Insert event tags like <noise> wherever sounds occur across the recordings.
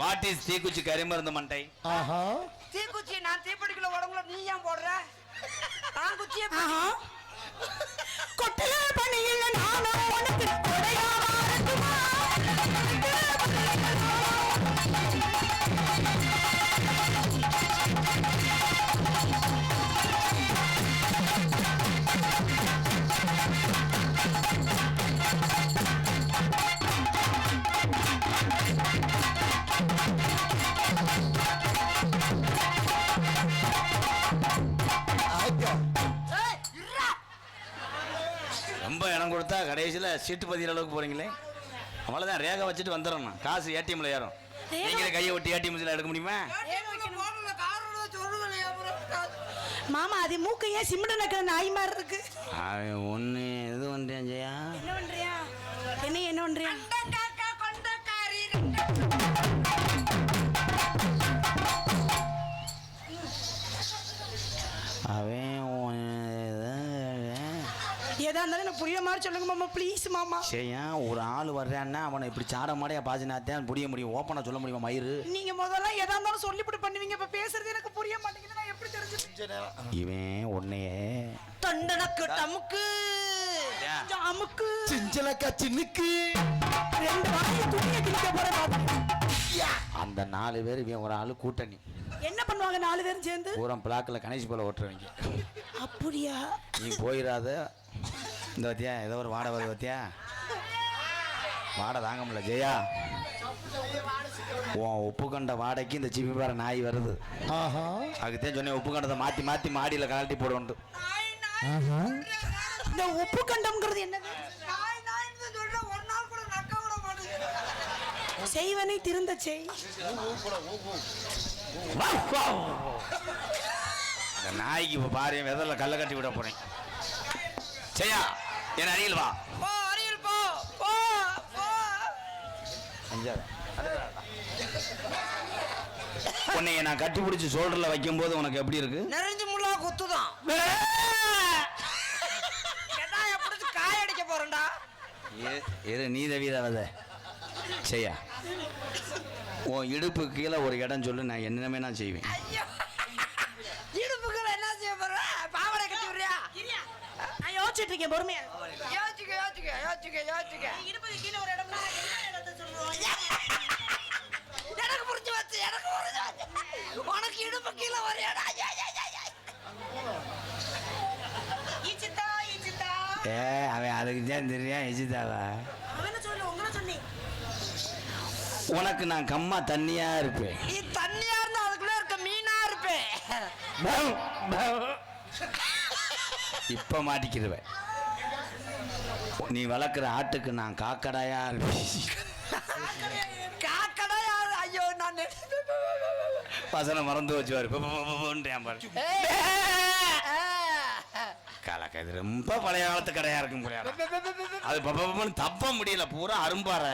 What is தீக்குச்சி கரிமருந்து மண்டை? ஆஹா. தீக்குச்சி நான் தீப்பிடிக்கல உடம்புல நீ ஏன் போடுற? நான் குச்சியை கொட்டையில பணியில் நானும் உனக்கு கொடையா கடைசியில் சீட்டு பதிகிற அளவுக்கு போறீங்களே? அவ்வளோதான் ரேகை வச்சுட்டு வந்துடணும். காசு ஏடிஎம்ல ஏறும். நீங்களே கையை ஒட்டி ஏடிஎம் எடுக்க முடியுமா? மாமா அது மூக்கு ஏன் சிமிட நக்கிற நாய் மாதிரி இருக்கு? ஒன்று இது பண்ணுறேன் ஜெயா என்ன பண்றியா? என்ன என்ன பண்றியா? அவன் ஏதா இருந்தாலும் எனக்கு புரிய மாதிரி சொல்லுங்க மாமா ப்ளீஸ் மாமா. சரியா ஒரு ஆள் வர்றான்னா அவனை இப்படி சாட மாடையா பாசினாத்தான் புரிய முடியும் ஓப்பனாக சொல்ல முடியுமா மயிறு? நீங்க முதல்ல எதா இருந்தாலும் சொல்லிவிட்டு பண்ணுவீங்க இப்ப பேசுறது எனக்கு புரிய மாட்டேங்குது நான் எப்படி தெரிஞ்சு? இவன் உன்னையே தண்டனக்கு டமுக்கு? அமுக்கு. சிஞ்சலக்கா சின்னுக்கு. ரெண்டு வாயை துணியை கிழிக்க போறேன். அந்த நாலு பேர் இவன் ஒரு ஆள் கூட்டணி. என்ன பண்ணுவாங்க நாலு பேரும் சேர்ந்து? பூரம் பிளாக்கில் கணேஷ் போல ஓட்டுறவங்க. அப்படியா? நீ போயிடாத இந்த வத்தியா ஏதோ ஒரு வாடை வருது வத்தியா வாடை தாங்க முடியல. ஜெயா உன் உப்பு கண்ட வாடைக்கு இந்த சிப்பி பாறை நாய் வருது. ஆஹா. அதுக்குத்தான் சொன்னேன் உப்பு கண்டதை மாற்றி மாற்றி மாடியில் கழட்டி போடுவோன்ட்டு. இந்த உப்பு கண்டம்ங்கிறது என்னது? நாய் நாய்ன்னு சொல்ற ஒரு நாள் கூட நக்க விட மாட்டேங்குது. செய்வனை திருந்த செய். இந்த நாய்க்கு இப்போ பாரு விதரில் கல்லை கட்டி விட போறேன். ஜெயா என் அருகில் வா. உன்னைய நான் கட்டி பிடிச்சி சோல்டரில் வைக்கும்போது உனக்கு எப்படி இருக்கு? நெறிஞ்சு முள்ளா குத்துதான். காய அடிக்க போறேன்டா. இரு நீ தவிரவத செய்யா உன் இடுப்பு கீழே ஒரு இடம் சொல்லு நான் என்னமே நான் செய்வேன் ஐயோ இடுப்புகள் என்ன செய்ய போற பாவாடை கட்டி விடுறியா நான் யோசிச்சுட்டு இருக்கேன் பொறுமையா யோசிக்க யோசிக்க யோசிக்க யோசிக்க இருபது கீழே ஒரு இடம்னா என்ன இடத்தை எனக்கு புரிஞ்சு வச்சு எனக்கு புரிஞ்சு வச்சு உனக்கு இடுப்பு கீழே ஒரு இடம். ஈச்சித்தா ஈச்சித்தா. ஏ அவன் அதுக்கு தான் தெரியும் எஜிதாவா அவன சொல்லு உங்களை உனக்கு நான் கம்மா தண்ணியா இருப்பேன். நீ தண்ணியா இருந்தா அதுக்குள்ள இருக்க மீனா இருப்பேன். இப்ப மாட்டிக்கிடுவேன் நீ வளர்க்குற ஆட்டுக்கு நான் காக்கடாயா? இருப்பேன் காக்கடா யாரு ஐயோ நான். வசனம் மறந்து வச்சுவாரு. காலக்கா இது ரொம்ப பழைய காலத்து கடையா இருக்கும் அது பப்பன்னு தப்ப முடியல. பூரா அரும்பாற.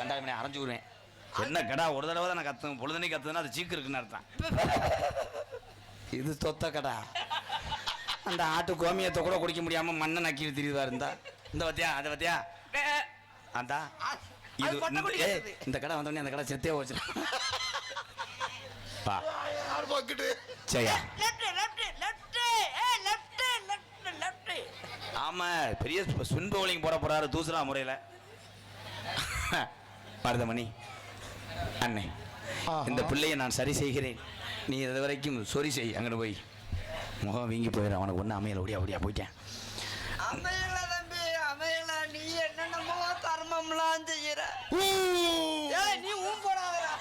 கண்டாமணி அரைஞ்சு விடுவேன். என்ன கடா? ஒரு தடவை தான் நான் கத்து பொழுதுனே கத்துனா அது சீக்கு இருக்குன்னு அர்த்தம். இது தொத்த கடா அந்த ஆட்டு கோமியத்தை கூட குடிக்க முடியாம மண்ணை நக்கி திரியுதா இருந்தா? இந்த பத்தியா அதை பத்தியா? அந்தா. இது இந்த- குடி வந்தோடனே அந்த கடை செத்தே போச்சு. சரியா? லெஃப்ட் லெஃப்ட் லெஃப்ட் ஏ லெஃப்ட் லெஃப்ட் லெஃப்ட் ஆமா பெரிய ஸ்பின் பவுலிங் போட போறாரு தூசரா முறையில். <laughs> மருதமணி அண்ணே. இந்த பிள்ளையை நான் சரி செய்கிறேன். நீ இது வரைக்கும் சொரி செய் அங்கிட்டு போய். முகம் வீங்கி போயிடும் அவனுக்கு ஒன்றும் அமையல ஒடியா ஒடியா போயிட்டேன். அமையல தம்பி அமையல. நீ என்னென்னமோ தர்மம்லாம் செய்யற. நீ ஊன் போடாதடா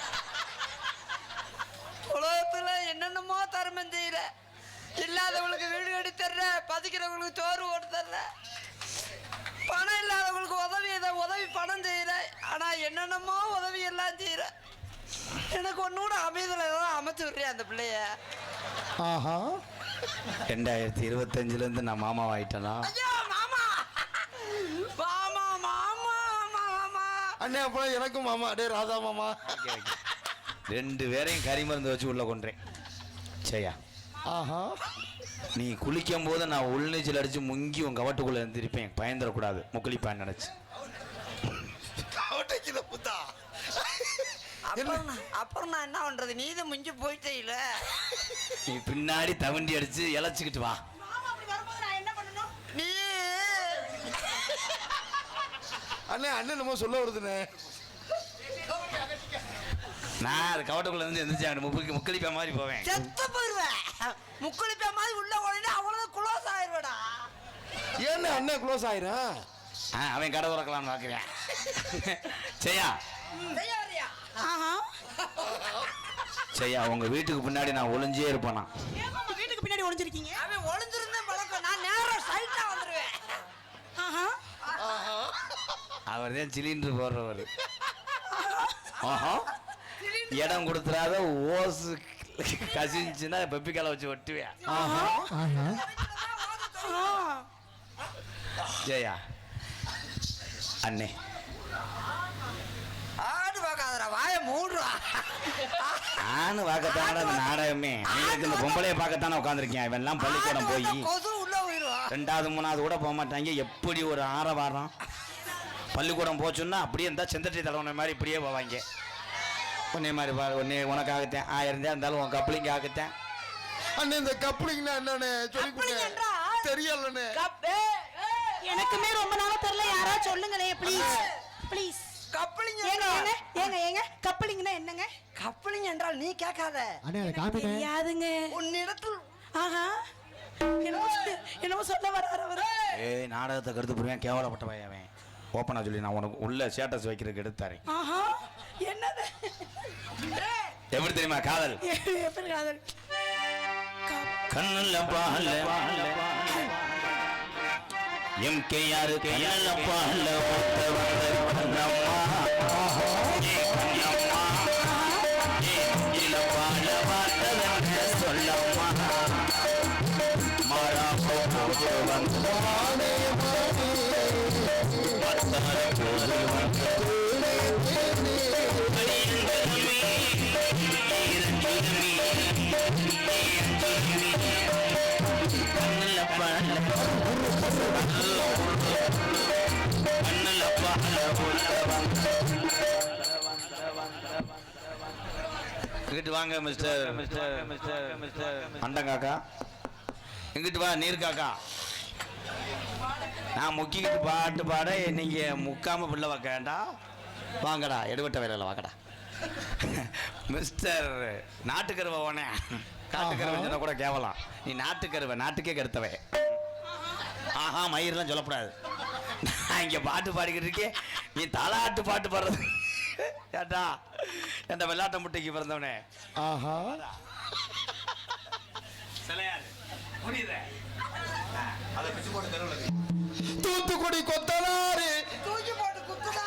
உலகத்துல என்னென்னமோ தர்மம் செய்யற. இல்லாதவங்களுக்கு வீடு கட்டி தர்ற பதிக்கிறவங்களுக்கு சோறு ஓட்டு தர்ற. பணம் இல்லாதவங்களுக்கு எனக்கு ஒன்னோட அமைதல தான் அமைச்சு விடுறியா அந்த பிள்ளைய? ஆஹா. ரெண்டாயிரத்தி இருபத்தஞ்சிலேருந்து நான் மாமாவாயிட்டேனா ஐயோ மாமா! மாமா மாமா மாமா அண்ணே அப்புறம் எனக்கும் மாமா. டே ராதா மாமா. ரெண்டு பேரையும் கறி மருந்து வச்சு உள்ள கொன்றேன். சரியா? ஆஹா. நீ குளிக்கும் போது நான் உள்நீச்சல் அடிச்சு முங்கி உன் கவட்டுக்குள்ள இருந்திருப்பேன் பயந்துடக்கூடாது முக்களிப்பான்னு நினைச்சு. அப்புறம் நான்- அப்புறம் நான் என்ன பண்றது? நீ தான் முஞ்சி போயிட்டே இல்ல. நீ பின்னாடி தவண்டி அடிச்சு இழைச்சிக்கிட்டு வா. மாமா அப்படி வரும்போது நான் என்ன பண்ணணும்? நீ! அண்ணே அண்ணன் நம்ம சொல்ல வருதுண்ணே. நான் அது கவட்டுக்குள்ள இருந்து எந்திரிச்சு அங்கிட்டு முக்குளி முக்களிப்பா மாதிரி போவேன். செத்து போயிருவேன். முக்குளிப்ப மாதிரி உள்ள உடனே அவ்வளவு குளோஸ் ஆயிருவேடா. ஏன்னு அண்ணன் க்ளோஸ் ஆயிரும்? ஆ, அவன் கடை திறக்கலாம்னு பார்க்குறேன் செய்ய <laughs> சரியா உங்க வீட்டுக்கு பின்னாடி நான் ஒளிஞ்சே இருப்பேனா? வீட்டுக்கு பின்னாடி ஒளிஞ்சிருக்கீங்க? அவன் ஒளிஞ்சிருந்தேன் பழக்கம். நான் நேரம் சைட்டா வந்துருவேன். ஆஹா. அவர் தான் சிலிண்டர் போடுறவர். ஆஹா. இடம் கொடுத்துறாத ஓசு கசிஞ்சுன்னா பெப்பிக்கால வச்சு ஒட்டுவேன் ஆ. ஜெயா. அண்ணே. மூடுறா. பார்க்கத்தானே அந்த நாடகமே. அவங்களுக்கு இந்த பொம்பளைய பார்க்கத்தானே உட்காந்துருக்கேன் இவன் எல்லாம் பள்ளிக்கூடம் போய் கொசு உள்ள போயிருவா ரெண்டாவது மூணாவது கூட போக மாட்டாங்க. எப்படி ஒரு ஆரவாரம்? பள்ளிக்கூடம் போச்சுன்னா அப்படியே இருந்தால் செந்தட்டி தலைவனை மாதிரி இப்படியே போவாங்க. உன்னே மாதிரி பாரு உன்னே உனக்காகத்தேன். ஆயிரம் தான் இருந்தாலும் உன் கப்பலிங்க ஆகத்தேன். அண்ணே இந்த கப்ளிங்னா என்னண்ணே? சொல்லி கொடுங்க? தெரியலண்ணே கப்பே எனக்குமே ரொம்ப நாளா தெரியல. யாராவது சொல்லுங்களே ப்ளீஸ் ப்ளீஸ் கப்பலிங் ஏங்க ஏங்க ஏங்க ஏங்க கப்பலிங்னா என்னங்க? கப்பலிங் என்றால் நீ கேட்காத. தெரியாதுங்க. உன்னிடத்தில் ஆஹா. என்னமோ சொல்ல- என்னமோ சொல்ல வராரு அவரு. ஏய்! நாடகத்தை கருத்து புரியான் கேவலப்பட்ட பையன் அவன் ஓப்பனாக சொல்லி நான் உனக்கு உள்ள ஸ்டேட்டஸ் வைக்கிறதுக்கு எடுத்தாரேன் ஆஹா என்னது? எப்படி தெரியுமா காதல்? எப்படி காதல்? கப்- கண்ணுல பால எம் கே யாரு கண்ணுல பால இங்கிட்டு வாங்க மிஸ்டர் மிஸ்டர் மிஸ்டர் மிஸ்டர் அண்டங்காக்கா. இங்கிட்டு வா நீர் காக்கா நான் முக்கிக்கிட்டு பாட்டு பாட நீங்க முக்காம பிள்ளை வைக்க வேண்டாம். வாங்கடா எடுபட்ட வேலையில் வாங்கடா. மிஸ்டர் நாட்டுக்கருவை ஓனே காட்டுக்கருவை சொன்னா கூட கேவலாம். நீ நாட்டுக்கருவை நாட்டுக்கே கருத்தவை ஆஹா மயிரெல்லாம் சொல்லக்கூடாது நான் இங்கே பாட்டு பாடிக்கிட்டு இருக்கேன். நீ தாலாட்டு பாட்டு பாடுறது. ஏட்டா என்ற வெள்ளாட்ட முட்டைக்கு பிறந்தவனே? ஆஹா. சிலையாரு. புரியுதே அதை பிச்சு போட்டு தெருவில் தூத்துக்குடி கொத்தனாரு தூக்கி போட்டு குத்துடா.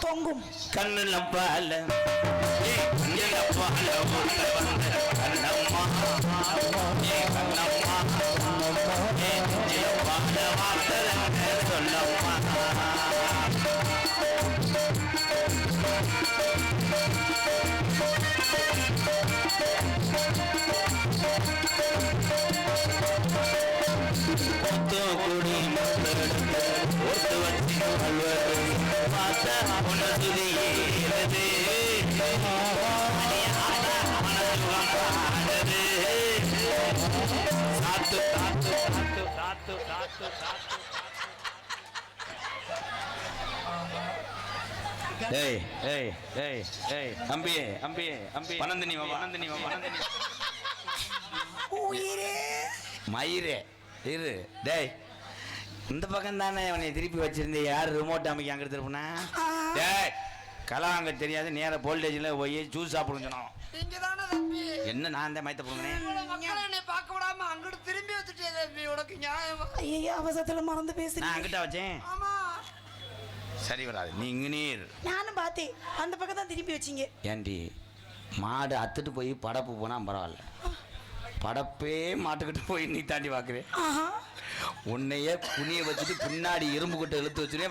தொங்கும். கண்ணுல பால. கண்ணுல பால. கண்ணம்மா கண்ணம்மா. ஏய் ஏய் ஏய் ஏய். அம்பியே அம்பியே அம்பி பனந்தினி வா பனந்தினி வா பனந்தினி உயிரே. மயிரே. இரு. டேய் இந்த பக்கம் தானே உன்னை திருப்பி வச்சிருந்தே. யார் ரிமோட் அமைக்க அங்கே திருப்பினா? டேய் கலா அங்கே தெரியாது நேராக போல்டேஜில் போய் ஜூஸ் சாப்பிடுன்னு சொன்னோம் என்ன நான் தான் மயத்த என்னை பார்க்க விடாம அங்கிட்டு திரும்பி வச்சுட்டே தம்பி உனக்கு நியாயமா? ஐயா அவசரத்துல மறந்து நான் பேசுறேன் அங்கிட்ட வச்சேன். ஆமா. சரி வராது நீ இங்கே நீர். நானும் பார்த்தேன் அந்த பக்கம் தான் திருப்பி வச்சீங்க. ஏண்டி மாடு அத்துட்டு போய் படப்பு போனால் பரவாயில்ல. படப்பே மாட்டுக்கிட்டு போய் நீ தாண்டி பார்க்குறேன் உன்னைய குனிய வச்சுட்டு பின்னாடி இரும்பு கிட்ட இழுத்து வச்சுனே